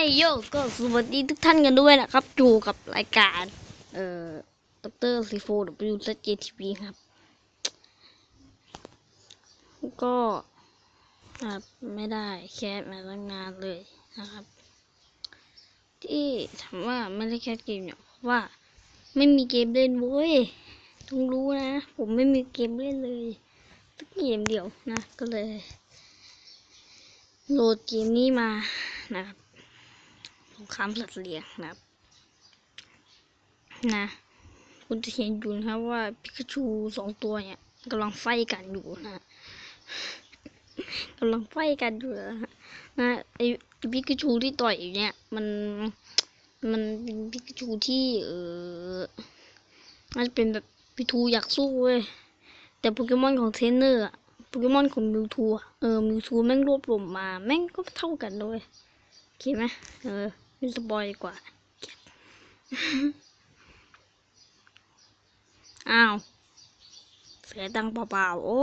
ให้โยก็สวัสดีทุกท่านกันด้วยนะครับ อยู่กับรายการ เอ่อดรซีโฟดับยูเจทีวีครับ ก็ครับไม่ได้แคสมาตั้งนานเลยนะครับ ที่ถามว่าไม่ได้แคสเกมเนี่ยเพราะว่า ไม่มีเกมเล่นเว้ยต้องรู้นะ ผมไม่มีเกมเล่นเลยสักเกมเดียวนะ ก็เลยโหลดเกมนี้มานะครับ งครามสัตว์เลี้ยงนะครับ นะ คุณจะเห็นอยู่นะครับว่าพิกาชูสองตัวเนี่ยกำลังไฟกันอยู่นะกำลังไฟกันอยู่นะนะไอพิกาชูที่ต่อยอยู่เนี่ย มันมันเป็นพิกาชูที่เออน่าจะเป็นแบบพิทูอยากสู้เว้ยแต่โปเกมอนของเทรนเนอร์อะโปเกมอนของมิวทูเออมิวทูแม่งรวบรวมมา แม่งก็เท่ากันด้วยโอเคไหมเออ ไม่สปอยดีกว่า อ้าว เสียตังเปล่าๆ โอ้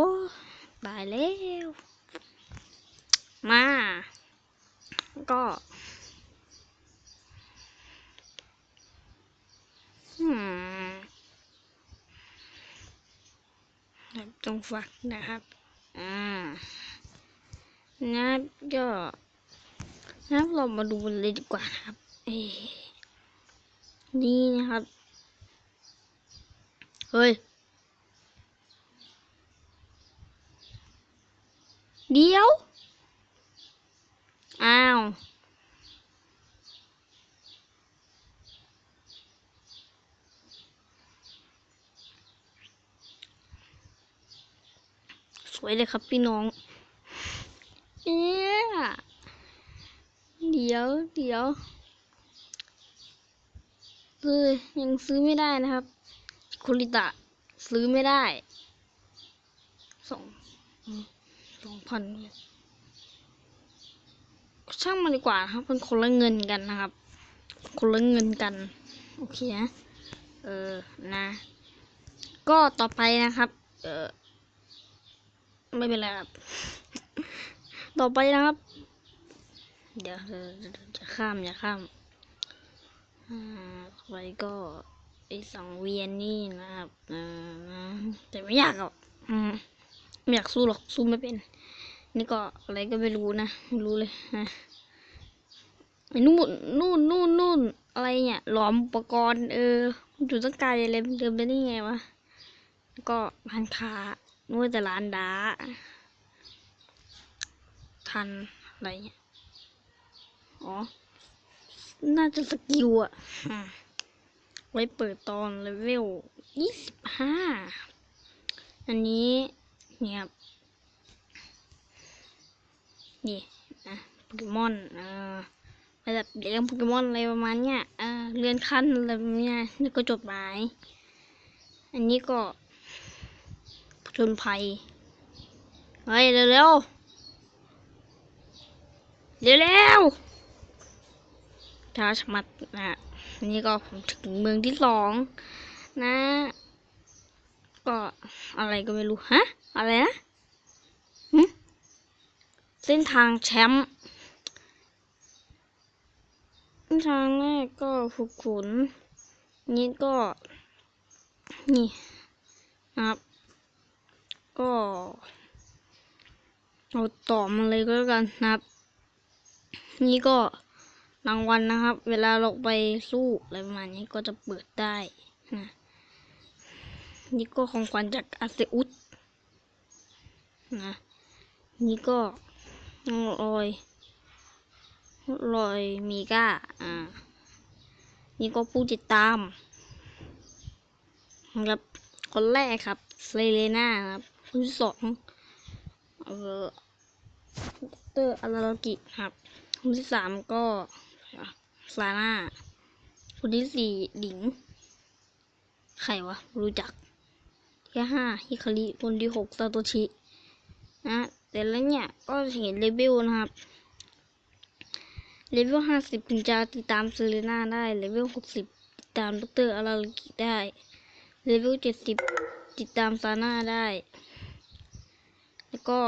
ตายแล้ว มา ก็อืมครับจงฟักนะครับ อ่านับก็ นะครับเรามาดูเลยดีกว่านะครับเอ้นี่นะครับ เฮ้ย เดี๋ยว อ้าวสวยเลยครับพี่น้อง เอ๊ะ เดี๋ยวเดี๋ยวคือยังซื้อไม่ได้นะครับคุริตะซื้อไม่ได้สองสองพันช่างมันดีกว่านะครับเป็นคนละเงินกันนะครับ คนละเงินกัน โอเคนะเออนะ ก็ต่อไปนะครับ เออไม่เป็นไรครับ ต่อไปนะครับ เดี๋ยวจะข้ามอย่าข้ามอ่าต่อไปก็ไอสองเวียนนี่นะครับนะแต่ไม่อยากหรอกไม่อยากสู้หรอกสู้ไม่เป็น นี่ก็อะไรก็ไม่รู้นะไม่รู้เลยนะไอ้นู่นนู่นนู่นนู่นอะไรเนี่ยหลอมอุปกรณ์เออมันอยู่ตั้งไกลเลยมันเดินไปได้ไงวะก็ร้านค้านู่นแต่ร้านดาทันอะไรเนี่ย อ๋อ น่าจะสกิลอะอืมไว้เปิดตอนเลเวลยี่สิบห้า อันนี้เนี่ยครับนี่นะโปเกมอนเอ่อระดับเลี้ยงโปเกมอนอะไรประมาณเนี้ยเอ่อเลื่อนขั้นอะไรแบบเนี้ยนี่ก็จดหมาย อันนี้ก็ผจญภัย เฮ้ย เร็วเร็วๆเร็วเร็ว ๆช้าชะมัดนะนนี้ก็ผมถึงเมืองที่สองนะ ก็อะไรก็ไม่รู้ฮะอะไรนะเส้นทางแชมป์เส้นทางแรกก็ฝึกขุนนี่ก็ นี่ครับก็เอาต่อมาเลยก็แล้วกันนะครับ นี่ก็ รางวัลนะครับ เวลาเราไปสู้อะไรประมาณนี้ก็จะเปิดได้นะนี่ก็ของขวัญจากอาเซอุสนะนี่ก็รอยรอยมีก้าอ่า นี่ก็ผู้ติดตามครับคนแรกครับเซเลน่าครับคนที่สองเอ่อเตอร์อารากิครับคนที่สามก็ ซาน่าคนที่สี่หลิง ใครวะ รู้จัก ที่ห้าฮิคาริคนที่หกซาโตชิ นะแต่แล้วเนี่ยก็เห็นเลเวลนะครับ เลเวลห้าสิบถึงจะติดตามเซเลน่าได้ เลเวลหกสิบติดตามดรอารากิได้ เลเวลเจ็ดสิบติดตามซาน่าได้ แล้วก็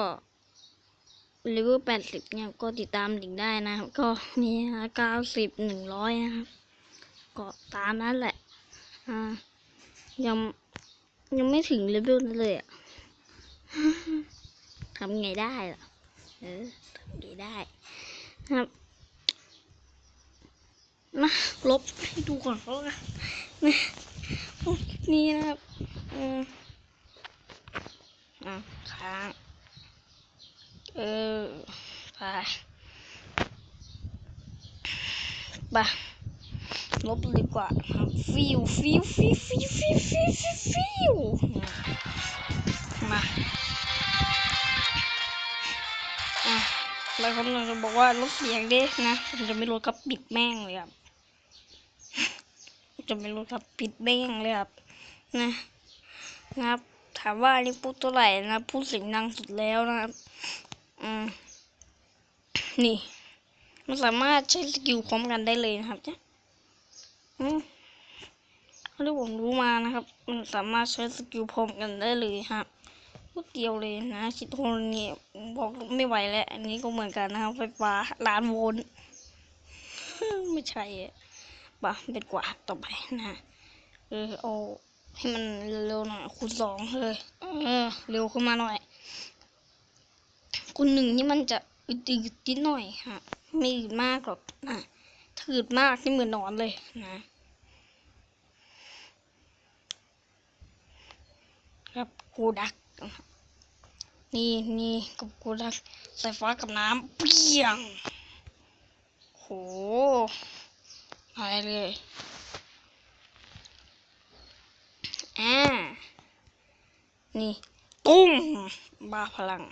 เอเลเวลแปดสิบเนี่ยก็ติดตามดิ่งได้นะครับ ก็มีเก้าสิบหนึ่งร้อยนะครับก็ตามนั้นแหละ อ่า ยังยังไม่ถึงเลเวลนั้นเลยอะทำไงได้ล่ะ เออทำไงได้ครับมาลบให้ดูก่อนแล้วกันนะนี่นะครับ อืมอะค้าง เออไปไปลบเลยดีกว่าฟิวฟิวฟิวฟิวฟิวฟิวฟิวฟิวมาอะหลายคนจะบอกว่าลบเสียงดินะผมจะไม่ลดครับปิดแม่งเลยครับจะไม่ลดครับปิดแม่งเลยครับนะนะครับ ถามว่านนี่พูดเท่าไหร่นะพูดเสียงดังสุดแล้วนะครับ อืมนี่ มันสามารถใช้สกิลพร้อมกันได้เลยนะครับเนี่ยอืมเท่าที่ผมรู้มานะครับ มันสามารถใช้สกิลพร้อมกันได้เลยครับพูดเดียวเลยนะคิดโทนี่บอกไม่ไหวแล้ว อันนี้ก็เหมือนกันนะครับ ไฟฟ้าล้านโวลต์ไม่ใช่อะปะเป็นกว่าต่อไปนะเออเอาให้มันเร็วๆหน่อยคูณสองเลยเออเร็วขึ้นมาหน่อย คูณหนึ่งนี่มันจะอึดนิดหน่อยฮะไม่อึดมากหรอกนะถ้าอึดมากนี่เหมือนนอนเลยนะครับกูดัก นี่นี่กับกูดักสายฟ้ากับน้ำเปียงโหอะไรเลยอ่านี่ ตุ้มบ้าพลัง